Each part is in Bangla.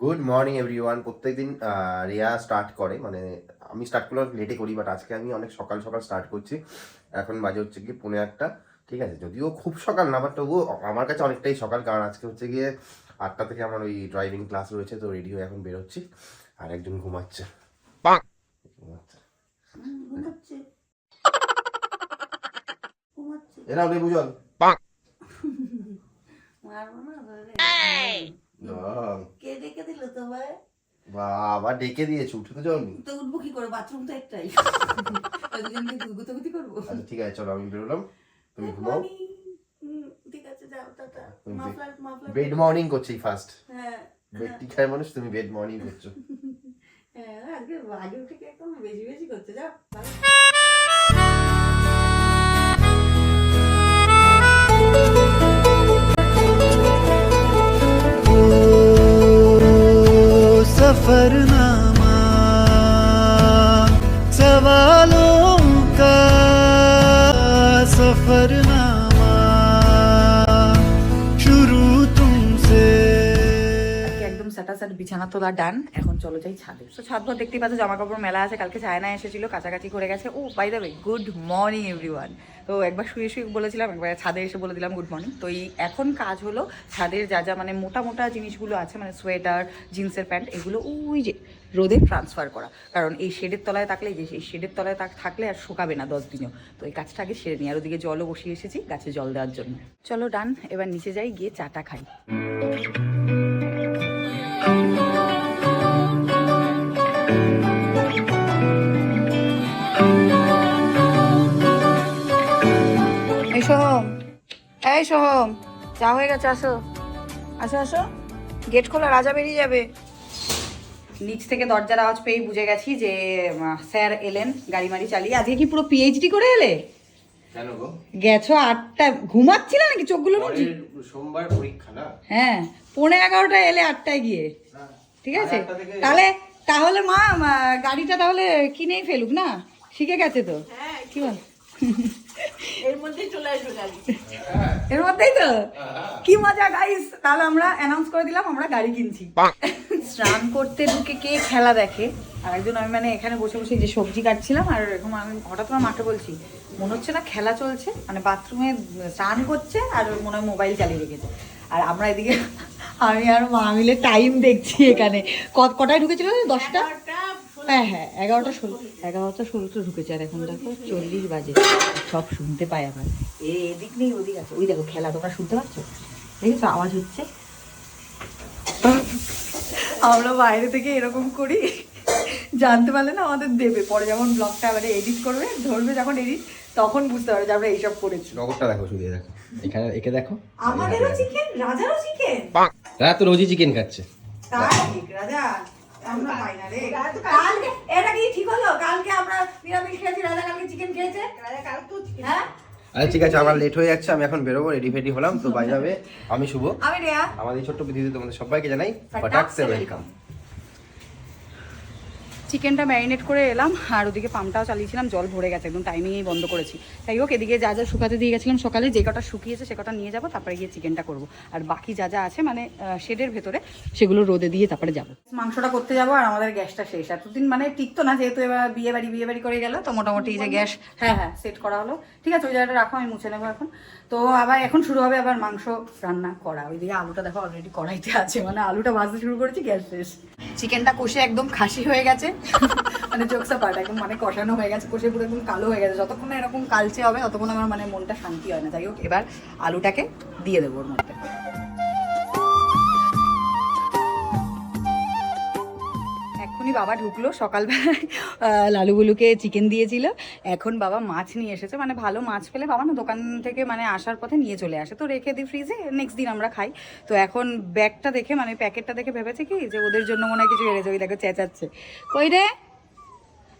গুড মর্নিং এভরিওয়ান প্রত্যেকদিন রিয়া স্টার্ট করে। মানে আমি স্টার্ট করলে লেটে করি বাট আজকে আমি অনেক সকাল সকাল স্টার্ট করছি। এখন বাজে হচ্ছে কি পুনে একটা ঠিক আছে? যদিও খুব সকাল না বাট তবুও আমার কাছে অনেকটাই সকাল কারণ আজকে হচ্ছে গিয়ে আটটা থেকে আমার ওই ড্রাইভিং ক্লাস রয়েছে তো রেডি হয়ে এখন বেরোচ্ছি। আর একজন ঘুমাচ্ছে। এরা ওদের বুঝল। কে ডেকে দিল তোমায়। বাবা ডেকে দিয়েছে উঠে তো যাওনি? তো উঠবো কি করে? বাথরুম তো একটাই। দুজনকে গুতাগুতি করব আচ্ছা ঠিক আছে চলো আমি বেরোলাম তুমি ঘুমাও ঠিক আছে যাও tata muffler muffler bed morning করছি ফার্স্ট হ্যাঁ বেড টিকায় মানুষ তুমি বেড মর্নিং করছ হ্যাঁ আগে আগে উঠে একদম বেশি বেশি করছে যাও। सफरनामा सवालों का सफरनामा। একদম বিছানা তোলা ডান। এখন চলো যাই ছাদে। তো ছাদ ঘর দেখতেই পাচ্ছ জামা কাপড় মেলা আছে, কালকে চায়না এসেছিল, কাছাকাছি করে গেছে। ও by the good morning everyone তো একবার শুয়ে শুয়ে বলেছিলাম, একবার ছাদে এসে বলে দিলাম গুড মর্নিং তো এই এখন কাজ হলো ছাদের যা যা মানে মোটা মোটা জিনিসগুলো আছে মানে সোয়েটার, জিন্সের প্যান্ট, এগুলো ওই যে রোদে ট্রান্সফার করা। কারণ এই শেডের তলায় থাকলে যে এই শেডের তলায় থাক- থাকলে আর শুকাবে না দশ দিনেও। তো এই কাজটা আগে সেরে নিই। আর ওদিকে জলও বসিয়ে এসেছি, গাছে জল দেওয়ার জন্য। চলো ডান, এবার নিচে যাই, গিয়ে চাটা খাই। এই সোহম চা হয়ে গেছে আসো। আসো আসো। গেট খোলা রাজা বেরিয়ে যাবে। নিচ থেকে দরজার আওয়াজ পেয়েই বুঝে গেছি যে স্যার এলেন গাড়ি মাড়ি চালিয়ে। আজকে কি পুরো পিএইচডি করে এলে? গেছো আটটা ঘুমাচ্ছিলে নাকি চোখগুলো সোমবার পরীক্ষা না? হ্যাঁ পৌনে এগারোটায় এলে আটটায় গিয়ে। ঠিক আছে? তাহলে তাহলে মা মা, গাড়িটা তাহলে কিনেই ফেলুক না? শিখে গেছে তো? কি বল? এর মধ্যেই চলে আসবে গাড়ি। এর মধ্যেই তো? কি মজা গাইস তাহলে আমরা অ্যানাউন্স করে দিলাম আমরা গাড়ি কিনছি। স্নান করতে ঢুকে কে খেলা দেখে? আর একজন আমি মানে এখানে বসে বসে যে সবজি কাটছিলাম আর এরকম আমি হঠাৎ করে মাকে বলছি মনে হচ্ছে না খেলা চলছে? মানে বাথরুমে স্নান করছে আর ওর মনে হয় মোবাইল চালিয়ে রেখেছে। আর আমরা এদিকে আমি আর মা মিলে টাইম দেখছি এখানে। ক- কটায় ঢুকেছিল দশটা? হ্যাঁ হ্যাঁ এগারোটা ষোলো এগারোটা ষোলোতে ঢুকেছে আর এখন দেখো চল্লিশ বাজে। সব শুনতে পাই আবার এদিক নেই ওদিক আছে। ওই দেখো খেলা তোমরা শুনতে পাচ্ছ? দেখেছ? আওয়াজ হচ্ছে। আমরা বাইরে থেকে এরকম করি। জানতে পারলে না আমাদের দেবে। পরে যখন ব্লগটা মানে এডিট করবে ধরবে যখন এডিট তখন বুঝতে পারবে যে আমরা এইসব করেছি। নগরটা দেখো শুধু দেখো। এখানে একে দেখো। আমাদেরও চিকেন রাজারও চিকেন রাত তো রোজই চিকেন খাচ্ছে। তাই রাজা। আমরা পাই না রে। কালকে এটা কি ঠিক হলো? কালকে আমরা নিরামিষ খেয়েছি রাজা কালকে চিকেন খেয়েছে? হ্যাঁ? আচ্ছা ঠিক আছে আমার লেট হয়ে যাচ্ছে আমি এখন বেরোবো রেডি ফেডি হলাম তো বাই যাবে আমি শুভ। আমি রেয়া। আমাদের ছোট্ট পৃথিবীতে তোমাদের সবাইকে জানাই। ফাটাক সে ওয়েলকাম চিকেনটা ম্যারিনেট করে এলাম, আর ওদিকে পাম্পটাও চালিয়েছিলাম, জল ভরে গেছে, একদম টাইমিংয়েই বন্ধ করেছি। যাই হোক, এদিকে যা যা শুকাতে দিয়ে গেছিলাম সকালে, যে কটা শুকিয়েছে সে কটা নিয়ে যাব, তারপরে গিয়ে চিকেনটা করব। আর বাকি যা যা আছে মানে শেডের ভেতরে, সেগুলো রোদে দিয়ে তারপরে যাব। মাংসটা করতে যাব, আর আমাদের গ্যাসটা শেষ। এতদিন মানে টিকতো না, যেহেতু এবার বিয়ে বাড়ি বিয়ে বাড়ি করে গেল, তো মোটামুটি যে গ্যাস হ্যাঁ হ্যাঁ সেট করা হলো। ঠিক আছে, ওই জায়গাটা রাখো, আমি মুছে নেব এখন। তো আবার এখন শুরু হবে আবার মাংস রান্না করা। ওইদিকে আলুটা দেখো অলরেডি কড়াইতে আছে মানে আলুটা ভাজতে শুরু করেছি, গ্যাস শেষ। চিকেনটা কষে একদম খাসি হয়ে গেছে। মানে চোখসা পাট একদম মানে কষানো হয়ে গেছে কষে পুরো একদম কালো হয়ে গেছে। যতক্ষণ না এরকম কালচে হবে, ততক্ষণ আমার মানে মনটা শান্তি হয় না। যাই হোক, এবার আলুটাকে দিয়ে দেবো ওর মধ্যে। এখনই বাবা ঢুকলো, সকালবেলায় লালুগুলুকে চিকেন দিয়েছিল। এখন বাবা মাছ নিয়ে এসেছে মানে ভালো মাছ পেলে বাবা না দোকান থেকে মানে আসার পথে নিয়ে চলে আসে। তো রেখে দিই ফ্রিজে নেক্সট দিন আমরা খাই। তো এখন ব্যাগটা দেখে মানে প্যাকেটটা দেখে ভেবেছে কি, যে ওদের জন্য মনে হয় কিছু এনেছে, ওই দেখো চেঁচাচ্ছে। কই রে?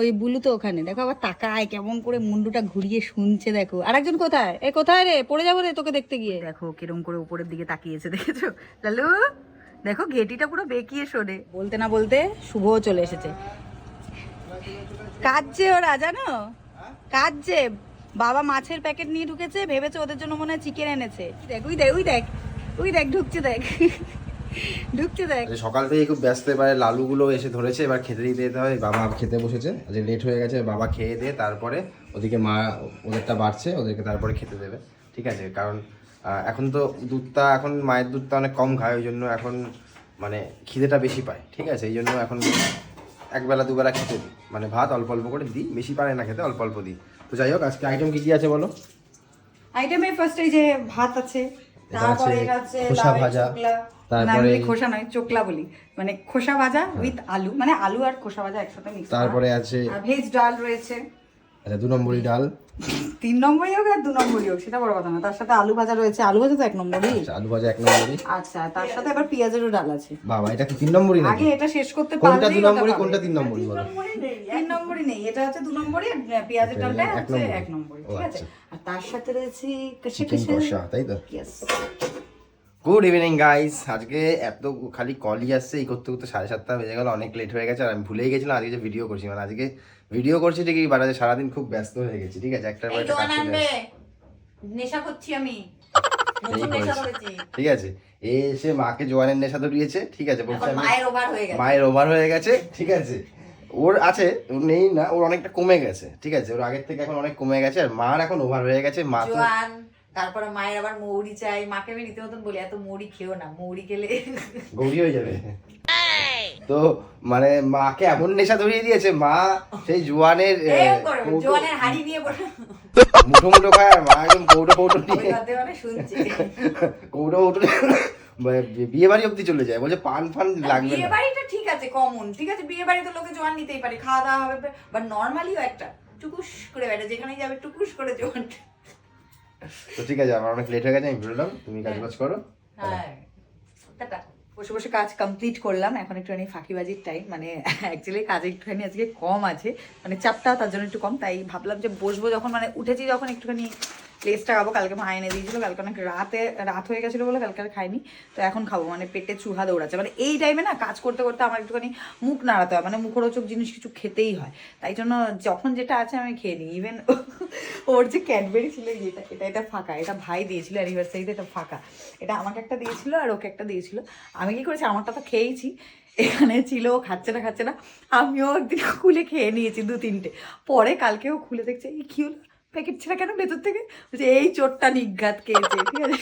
ওই বুলু তো ওখানে। দেখো আবার তাকায়, কেমন করে মুন্ডুটা ঘুরিয়ে শুনছে, দেখো। আর একজন কোথায়? এ কোথায় রে? পড়ে যাব রে তোকে দেখতে গিয়ে। দেখো, কিরম করে উপরের দিকে তাকিয়েছে, দেখেছ? লালু? দেখো ঘেটিটা পুরো বেঁকিয়ে শোনে। বলতে না বলতে শুভও চলে এসেছে। কাজছে ওরা জানো? কাজছে বাবা মাছের প্যাকেট নিয়ে ঢুকেছে ভেবেছে ওদের জন্য মনে হয় চিকেন এনেছে। দেখ ওই দেখ ওই দেখ ওই দেখ ঢুকছে দেখ। ঢুকছে দেখ। সকাল থেকে খুব ব্যস্ত এবারে লালুগুলো এসে ধরেছে এবার খেতে দিতে যেতে হয় বাবা খেতে বসেছে আজকে লেট হয়ে গেছে বাবা খেয়ে দিয়ে তারপরে ওদিকে মা ওদেরটা বাড়ছে ওদেরকে তারপরে খেতে দেবে। ঠিক আছে কারণ এখন তো দুধটা এখন মায়ের দুধটা অনেক কম খায় ওই জন্য এখন মানে খিদেটা বেশি পায় ঠিক আছে? এই জন্য এখন একবেলা দুবেলা খেতে দিই। মানে ভাত অল্প অল্প করে দিই বেশি পারে না খেতে অল্প অল্প দিই। তো যাই হোক আজকে আইটেম কী কী আছে বলো? আইটেমে ফার্স্ট এই যে ভাত আছে তারপরে আছে খোসা ভাজা, তারপরে- খোসা নয় চোকলা বলি। মানে খোসা ভাজা উইথ আলু মানে আলু আর খোসা ভাজা একসাথে মিক্স তারপরে আছে ভেজ ডাল রয়েছে। আচ্ছা দু নম্বরই ডাল। তিন নম্বরই হোক আর দু নম্বরই হোক সেটা বড় কথা না। তার সাথে আলু ভাজা রয়েছে। আলু ভাজা তো এক নম্বরই। আচ্ছা, আলু ভাজা এক নম্বরই। আচ্ছা তার সাথে আবার পেঁয়াজেরও ডাল আছে। বাবা এটা কি তিন নম্বরই নাকি? আগে এটা শেষ করতে কোনটা দু নম্বরই কোনটা তিন নম্বরই বলো? তিন নম্বরই নেই এটা হচ্ছে দু নম্বরই আর পেঁয়াজের ডালটা হচ্ছে এক নম্বরই ঠিক আছে? আচ্ছা। আর তার সাথে রয়েছে কষে চিকেন কষে। তাই তো? Yes. গুড ইভিনিং গাইস আজকে এত খালি কলই আসছে এই করতে করতে সাড়ে সাতটা বেজে গেল অনেক লেট হয়ে গেছে আর আমি ভুলেই গেছিলাম আজকে যে ভিডিও করছি। মানে আজকে ভিডিও করছি ঠিকই বাট আজকে সারাদিন খুব ব্যস্ত হয়ে গেছি ঠিক আছে? একটা পর একটা কাজ। নেশা করছি আমি। ঠিক আছে? এ এসে মাকে জোয়ানের নেশা ধরিয়েছে ঠিক আছে? বলছে মায়ের ওভার হয়ে গেছে। মায়ের ওভার হয়ে গেছে ঠিক আছে? ওর আছে ওর নেই না ওর অনেকটা কমে গেছে ঠিক আছে? ওর আগের থেকে এখন অনেক কমে গেছে আর মার এখন ওভার হয়ে গেছে মা তো তারপরে মায়ের আবার মৌরি চাই। মাকে আমি নিতে রীতিমতন বলি এত মৌরি খেও না মৌরি খেলে গৌরী হয়ে যাবে। তো মানে মাকে এমন নেশা ধরিয়ে দিয়েছে মা সেই জোয়ানের হাড়ি নিয়ে মুঠো মুঠো খায় আর মা একদম কৌটো কৌটো নিয়ে। মানে কৌটো কৌটো বিয়ে বাড়ি অব্দি চলে যায় বলছে পান ফান লাগবে বিয়ে বাড়িটা ঠিক আছে কমন ঠিক আছে বিয়ে বাড়িতে লোকে জোয়ান নিতেই পারে খাওয়া দাওয়া হবে বাট নর্মালিও একটা টুকুস করে বেড়ে যেখানে যাবে টুকুস করে জোয়ান। তো ঠিক আছে আমার অনেক লেট হয়ে গেছে আমি বেরোলাম তুমি কাজ বাজ করো হ্যাঁ। টাটা। বসে বসে কাজ কমপ্লিট করলাম। এখন একটুখানি ফাঁকিবাজির টাইম মানে অ্যাকচুয়ালি কাজ একটুখানি আজকে কম আছে। মানে চাপটা তার জন্য একটু কম, তাই ভাবলাম যে বসবো যখন মানে উঠেছি যখন একটুখানি লেসটা খাব। কালকে মা এনে দিয়েছিল। কালকে অনেক রাতে, রাত হয়ে গেছিল বলে কালকে খাইনি। তো এখন খাব। মানে পেটে চুহা দৌড়াচ্ছে। মানে এই টাইমে না কাজ করতে করতে আমার একটুখানি মুখ নাড়াতে হয়। মানে মুখরোচক জিনিস কিছু খেতেই হয়। তাই জন্য যখন যেটা আছে আমি খেয়ে নিই। ইভেন ওর যে ক্যাডবেরি ছিল এটা এটা এটা ফাঁকা। এটা ভাই দিয়েছিল অ্যানিভার্সারিতে এটা ফাঁকা। এটা আমাকে একটা দিয়েছিল আর ওকে একটা দিয়েছিল। আমি কি করেছি? আমারটা তো খেয়েছি এখানে ছিল, ও খাচ্ছে না খাচ্ছে না। আমিও একদিন খুলে খেয়ে নিয়েছি দু তিনটে পরে কালকেও খুলে দেখছে, এই কি হলো? প্যাকেট ছেঁড়া কেন ভেতর থেকে? বলছে এই চোরটা নিঘাত খেয়েছে। ঠিক আছে?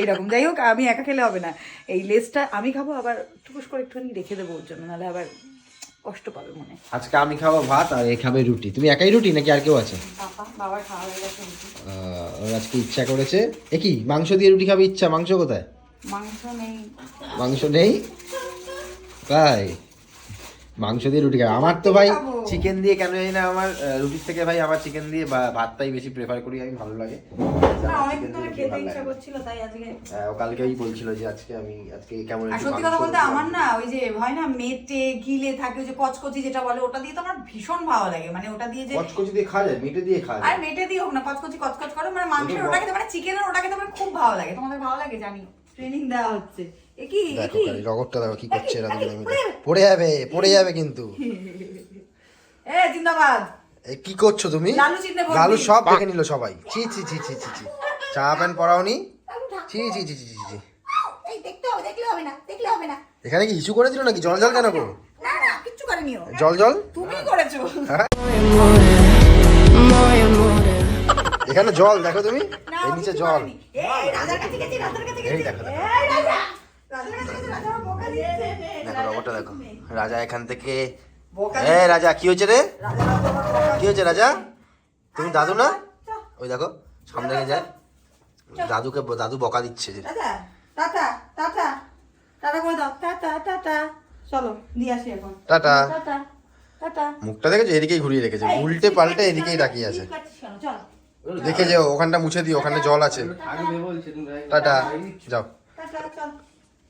এইরকম। যাই হোক আমি একা খেলে হবে না। এই লেসটা আমি খাব আবার টুকুস করে একটুখানি রেখে দেবো ওর জন্য নাহলে আবার কষ্ট পাবে মনে। আজকে আমি খাব ভাত আর এ খাবে রুটি। তুমি একাই রুটি নাকি আর কেউ আছে? বাবা খাওয়া হয়ে গেছে ওর আজকে ইচ্ছা করেছে। এ কি মাংস দিয়ে রুটি খাবে ইচ্ছা? মাংস কোথায়? মাংস নেই। মাংস নেই? তাই? মাংস দিয়ে রুটি খাবে আমার তো ভাই চিকেন দিয়ে কেন জানি না আমার রুটির থেকে ভাই আমার চিকেন দিয়ে বা- ভাতটাই বেশি প্রেফার করি আমি ভালো লাগে। হ্যাঁ, ও কালকেই বলছিল যে আজকে আমি আজকে কেমন সত্যি কথা বলতে আমার না ওই যে হয় না মেটে গিলে থাকে যে কচকচি যেটা বলে ওটা দিয়ে তো আমার ভীষণ ভালো লাগে। মানে ওটা দিয়ে যে কচকচি দিয়ে খাওয়া যায়? মেটে দিয়ে খাওয়া আর মেটে দিয়ে হোক না কচকচি কচকচ করে মানে মাংসের ওটা ওটা খেতে মানে চিকেনের ওটা খেতে আমার খুব ভালো লাগে। তোমাদের ভালো লাগে? জানি ট্রেনিং দেওয়া হচ্ছে। এ কি? দেখো খালি দেখো কি করছে এরা আরে, দুজনে মিলে। পড়ে যাবে। পড়ে যাবে কিন্তু। এ জিন্দাবাদ। এ কি করছ তুমি? লালু সব দেখে নিল সবাই। ছি ছি ছি ছি ছি ছি। চা প্যান্ট পরাওনি? এই দেখতে হবে দেখলে হবে না না। এখানে কি হিসু করে দিল নাকি? জল জল কেন করেনিও জল জল? তুমি করেছ। এখানে জল দেখো তুমি। এই নিচে জল। এই রাজার কাছে গেছি রাজার কাছে এই গেছি। দেখো দেখো। দিয়েছে দেখো রাজা এখান থেকে বকা এ রাজা কি হয়েছে রে? কি হয়েছে রাজা? তুমি দাদু না? ওই দেখো সামনে যায়। দাদুকে দাদু বকা দিচ্ছে যে। Tata tata. টাটা করে দাও। টাটা টাটা চলো দিয়ে আসি এখন। টাটা। Tata tata. মুখটা দেখেছ? এদিকেই ঘুরিয়ে রেখেছে। উল্টে পাল্টে এদিকেই তাকিয়ে আছে। চলো। দেখে যে ওখানটা মুছে দিও ওখানে জল আছে। টাটা যাও।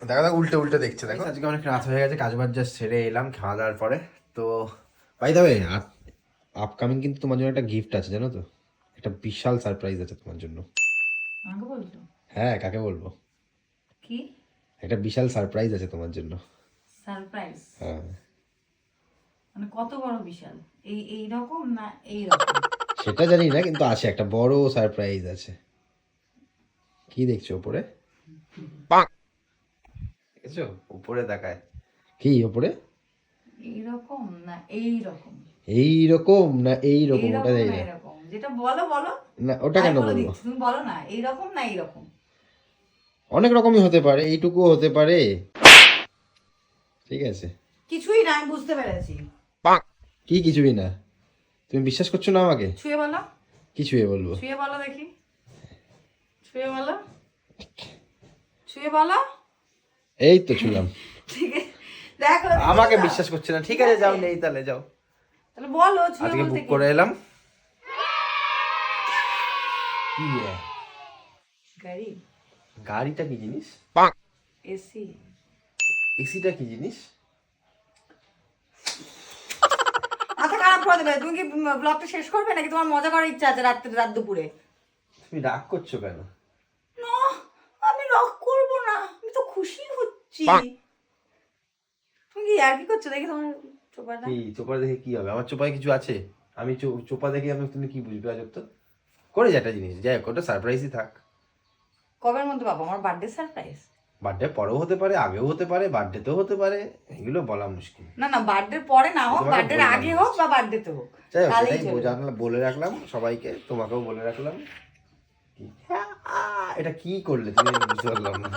দেখো দেখো উল্টে উল্টে দেখছে দেখো। আজকে অনেক রাত হয়ে গেছে কাজ বাজ জাস্ট সেরে এলাম খাওয়া দাওয়ার পরে। তো বাই দাবে আপকামিং কিন্তু তোমার জন্য একটা গিফট আছে জানো তো? একটা বিশাল সারপ্রাইজ আছে তোমার জন্য। হ্যাঁ কাকে বলব? কি? একটা বিশাল সারপ্রাইজ আছে তোমার জন্য। সারপ্রাইজ হ্যাঁ। মানে কত বড় বিশাল? এই এই রকম না এই রকম সেটা জানি না কিন্তু আছে একটা বড় সারপ্রাইজ আছে। কি দেখছ ওপরে দেখেছ? উপরে দেখায়। কি উপরে? এইরকম না এইরকম? এই রকম না এই রকম ওটা এইরকম না যেটা বলো বলো। না ওটা কেন বলব? তুমি বলো না এইরকম না এইরকম? অনেক রকমই হতে পারে এইটুকুও হতে পারে। ঠিক আছে। কিছুই না আমি বুঝতে পেরেছি। কি কিছুই না। তুমি বিশ্বাস করছ না আমাকে? ছুঁয়ে বলো। কিছুই বলব? ছুঁয়ে বলো দেখি। ছুঁয়ে বলো। ছুঁয়ে বলো। এই তো ছুলাম। ঠিক আছে। দেখো আমাকে বিশ্বাস করছে না। ঠিক আছে যাও নেই তাহলে যাও। তাহলে বলো ছুঁয়ে আজকে বুক করে এলাম। কি রে? গাড়ি। গাড়িটা কি জিনিস? এসি। এসিটা কি জিনিস? করে দেবে তুমি কি ব্লগটা শেষ করবে নাকি তোমার মজা করার ইচ্ছা আছে রাত্রে রাত দুপুরে? তুমি রাগ করছ কেন? না আমি রাগ করব না আমি তো খুশি হচ্ছি। তুমি কি আর কি করছ? দেখি তোমার চোপাটা। কি চোপা দেখে কি হবে? আমার চোপায় কিছু আছে? আমি চোপা দেখে আমি তুমি কি বুঝবে আজ তো? করে যা একটা জিনিস যাই হোক ওটা সারপ্রাইজই থাক। কবের মধ্যে পাবো? আমার বার্থডে সারপ্রাইজ বার্থডে পরেও হতে পারে আগেও হতে পারে বার্থডেতেও হতে পারে এগুলো বলা মুশকিল। না না বার্থডে পরে না হোক তোমাকে বার্থডের আগে হোক বা বার্থডেতে হোক যাই হোক তাহলেই এটাই বলে রাখলাম সবাইকে তোমাকেও বলে রাখলাম। এটা কি করলে? তুমি বুঝতে পারলাম না।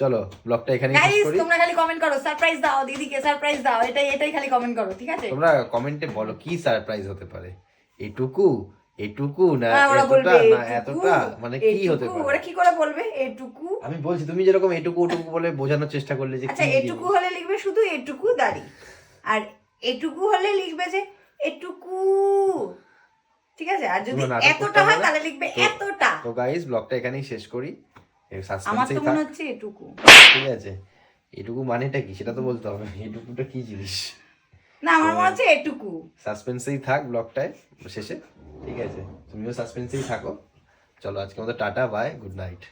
চলো ব্লগটা এখানেই শেষ করি। তোমরা খালি কমেন্ট করো সারপ্রাইজ দাও দিদিকে সারপ্রাইজ দাও এটাই এটাই খালি কমেন্ট করো ঠিক আছে? তোমরা কমেন্টে বলো কি সারপ্রাইজ হতে পারে? এটুকু এটুকু না হ্যাঁ, এতটা না এতটা? মানে কি হতে পারে? ওরা কি করে বলবে? এটুকু। আমি বলছি তুমি যেরকম এটুকু ওটুকু বলে বোঝানোর চেষ্টা করলে যে আচ্ছা এটুকু হলে লিখবে শুধু এটুকু দাড়ি। আর এটুকু হলে লিখবে যে এটুকু। ঠিক আছে? আর যদি এতটা হয় তাহলে লিখবে এতটা। তো গাইস ব্লগটা এখানেই শেষ করি। আমার তো মনে হচ্ছে এটুকু। ঠিক আছে। এটুকু মানেটা কি? সেটা তো বলতে হবে। এটুকুটা কি জিনিস? না আমার মনে হচ্ছে এটুকু। সাসপেন্সেই থাক ব্লগটায় শেষে। ঠিক আছে? তুমিও সাসপেন্সেই থাকো। চলো আজকে আমাদের টাটা বাই গুড নাইট